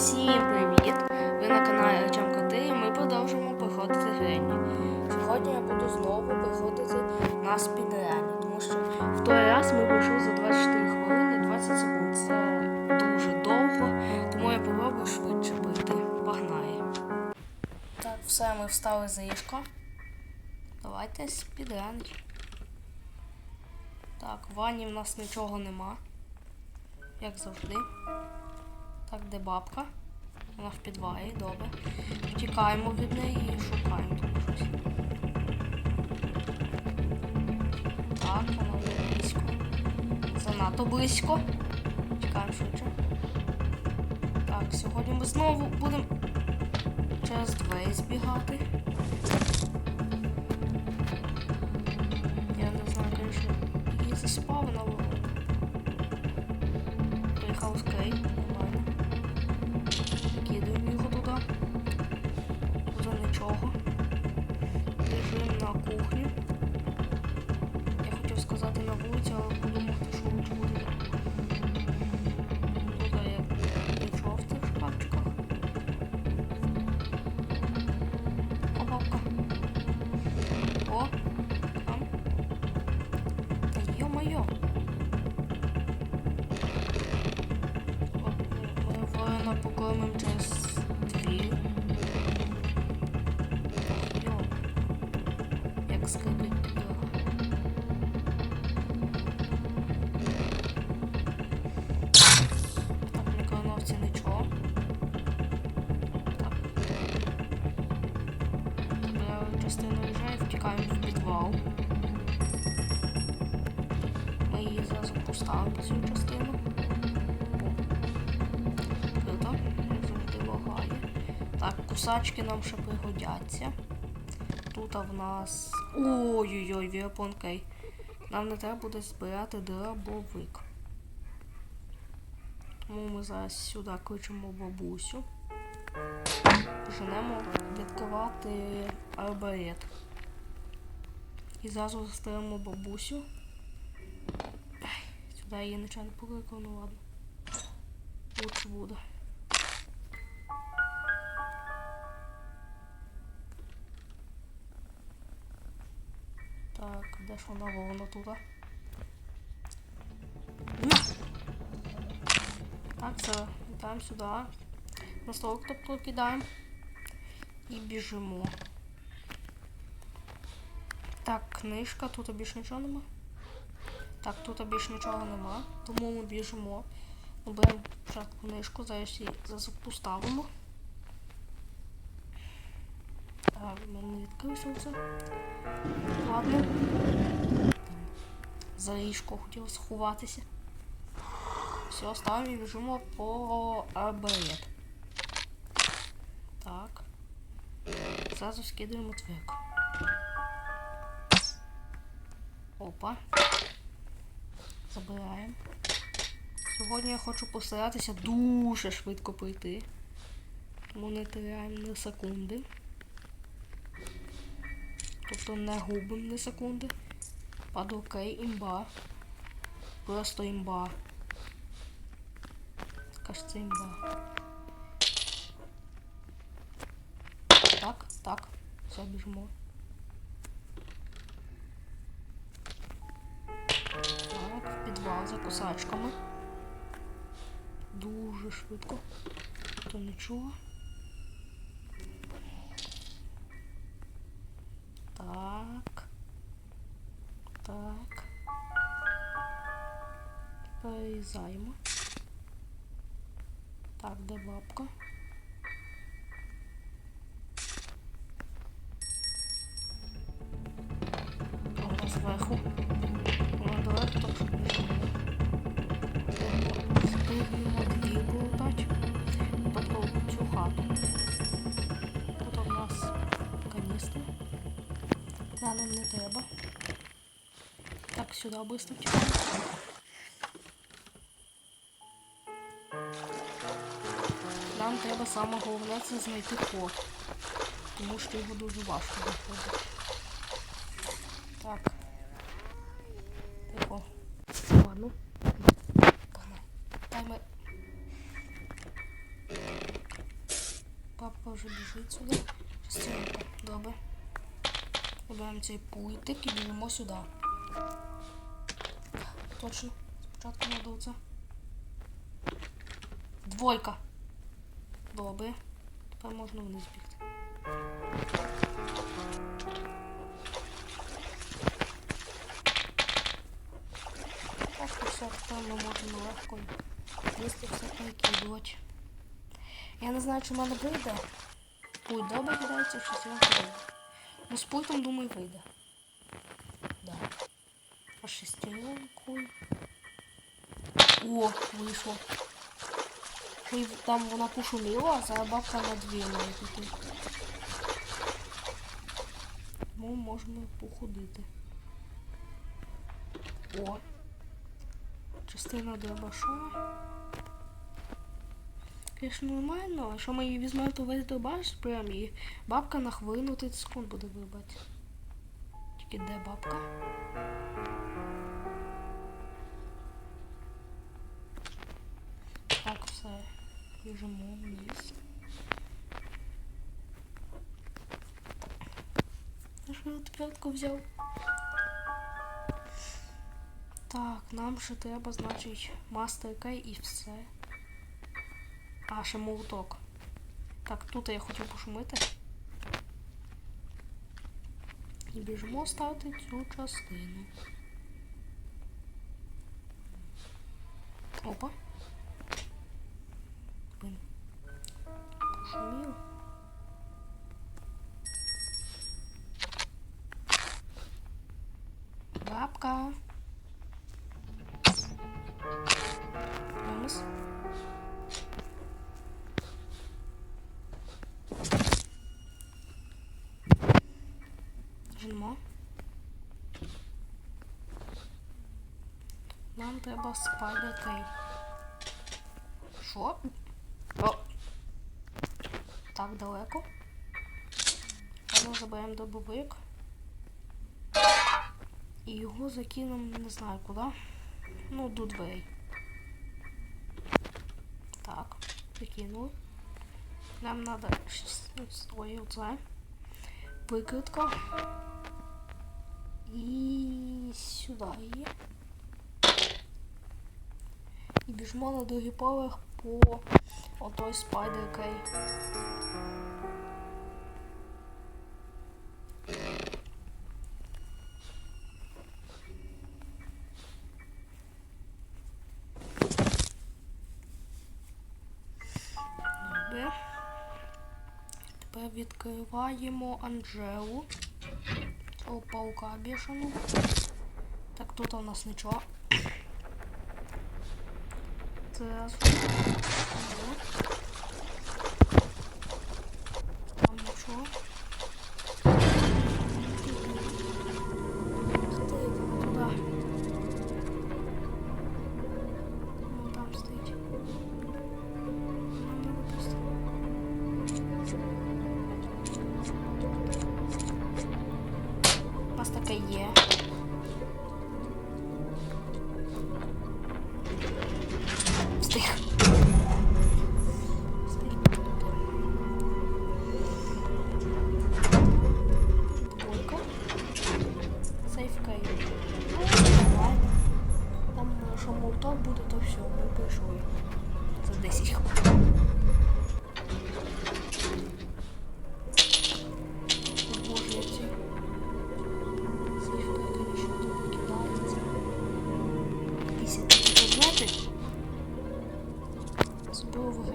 Всім привіт! Ви на каналі Артем і ми продовжуємо проходити Гренні. Сьогодні я буду знову проходити на спідрані, тому що в той раз ми пройшли за 24 хвилини 20 секунд. Це дуже довго, тому я попробую швидше пройти. Погнали. Так, все, ми встали за ліжко. Давайте спідранить. Так, в ванні в нас нічого нема. Як завжди. Так, де бабка? Вона в підвалі, добре. Втікаємо від неї і шукаємо тут щось. Так, вона вже близько. Занадто близько. Чекаємо швидше. Так, сьогодні ми знову будемо через двері збігати. Я не знаю, звісно, її заспав на Приїхав з Кухню. Я хотів сказати на вулиці, але подумав, що лучше буде. Туди я нічого в цих шкафчиках. О, бабка. О, там. Та йо-моє. Ми покоїмо через втікаємо в підвал. Ми її зразу поставимо цю частину. Круто, завжди лагає. Так, кусачки нам ще пригодяться. Тут в нас. Ой-ой-ой, вірапонкей. Нам не треба буде збирати дробовик. Тому ми зараз сюди кличемо бабусю. Женемо відкривати арбалет. І зразу застеремо бабусю. Сюди її нічого не покликав, ну ладно. Лучше буде. Так, де ж вона вона тут? Так, все, літаємо сюди. На столик тобто кидаємо. І біжимо. Так, книжка, тут більше нічого нема. Так, тут більше нічого нема, тому ми біжимо. Ми беремо спочатку книжку, зараз її поставимо. Так, в мене не відкрився це. Ладно. За ліжко хотів сховатися. Все, ставимо і біжимо по арбалет. Так. Зразу скидаємо твик. Опа. Забираємо. Сьогодні я хочу постаратися дуже швидко пройти. Тому не теряємо ні секунди. Тобто не губимо ні секунди. Падокей імба. Просто імба. Кажеться імба. Так, так. Все, біжимо. Так, підвал за кусачками. Дуже швидко. То нічого. Так. Так. Перерізаємо. Так, де бабка? А зверху. Так, сюди быстро. Нам треба саме головне це знайти код. Тому що його дуже важко знаходити. Так. Тихо. Ладно. Таймер. Папа вже біжить сюди. Частинка. Добре. Беремо цей пультик і біжимо сюди. Точно. Спочатку треба оце. Двойка. Добре. Тепер можна вниз бігти. Так, все, тепер ми можемо легко їсти все перекидувати. Я не знаю, чи в мене вийде. Пульт добре кидається, чи все вийде. Ну, з пультом, думаю, вийде. Да. А шестеренкою. О, вийшло. І там вона пошуміла, а зараз бабка на дві має піти. Тому можна походити. О! Частина дробаша. Звісно, нормально, якщо ми її візьмемо, то весь дробаш прям і бабка на хвилину 30 секунд буде вибити. Тільки де бабка? Все. Біжимо вниз. Я ж отвертку взяв. Так, нам ще треба, значить, мастер кей і все. А, ще молоток. Так, тут я хотів пошумити. І біжимо ставити цю частину. Опа. Пошумів. Бабка. Вниз. Жимо. Нам треба спайдер. Що? Так далеко. Ми заберемо добовик. І його закинемо не знаю куди. Ну, до дверей. Так, закинули. Нам надо ой, оце. Викритка. І сюди її. І біжимо на другий поверх по отой спайдер відкриваємо Анжелу. О, паука бішану. Так, тут у нас нічого. Зараз. От.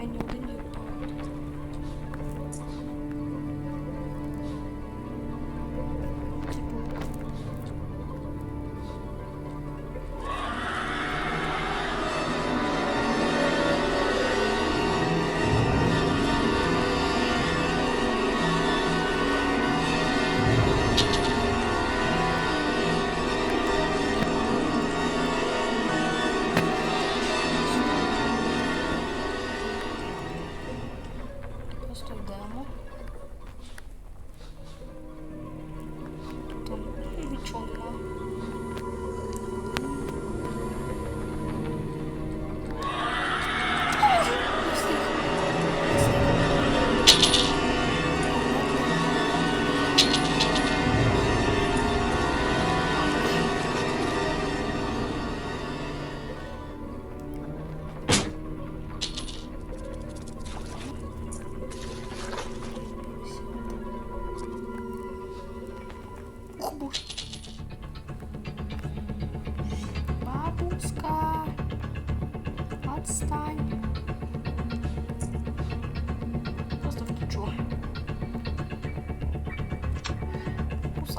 I know the new Просто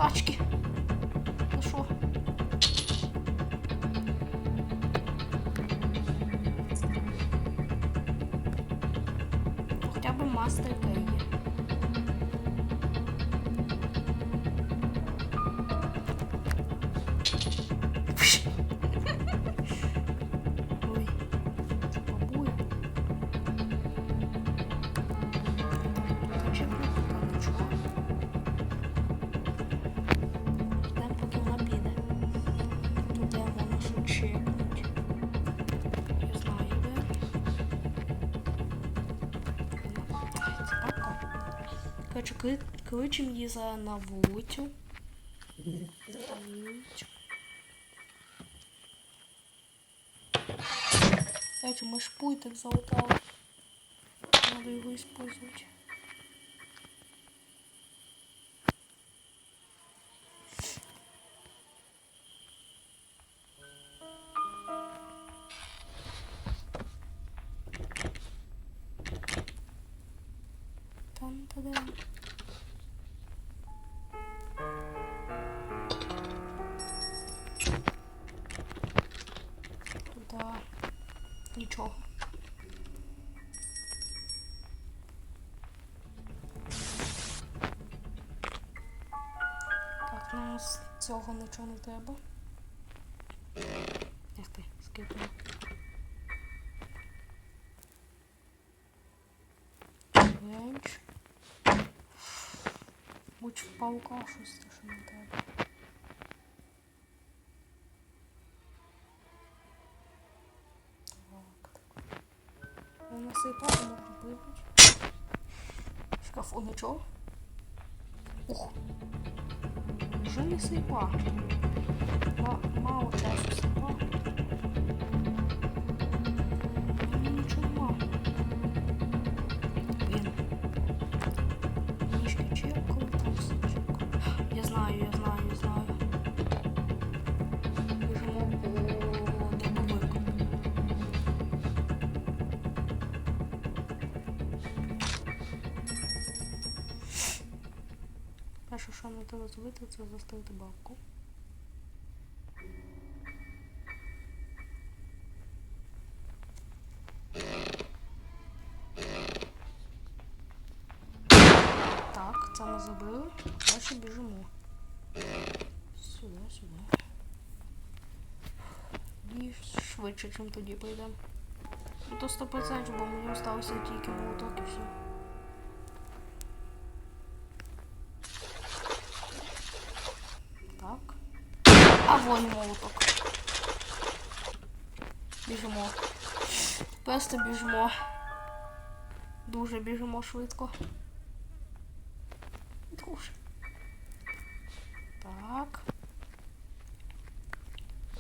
тачки. Ну що? Хоча б мастер є. Кли- кличемо її за на вулицю. Короче, мы ж пультик залутали. Надо его использовать. Нам цього нічого не треба. Як ти, скипнула. Ренч. Будь паука щось те, що не треба. Так, так. Ну, насипати можна випити. В шкафу нічого. Ух. Не сипа. Ма- Мало часу сипа. Перше, що нам треба зробити, це заставити бабку. Так, це ми зробили. Далі біжимо. Сюди, сюди. І швидше, ніж тоді прийдемо. То 100%, бо мені залишилося тільки молоток і все. Вон молоток. Біжимо. Просто біжимо. Дуже біжимо швидко. Дуже. Так.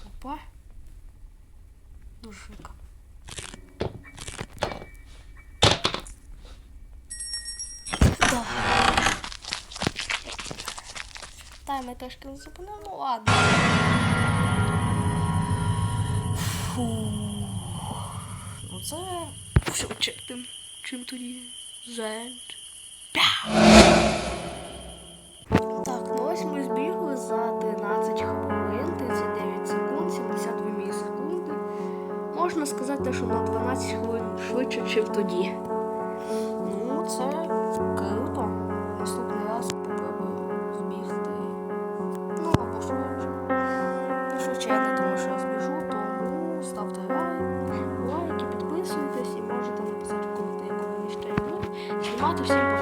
Опа. Дуже швидко. Да. Трошки не зупинив, ну ладно. Фу. Ну це швидше тим, чим тоді зент. Так, ну ось ми збігли за 13 хвилин, 39 секунд, 72 мілісекунди. Можна сказати, що на 12 хвилин швидше, ніж тоді.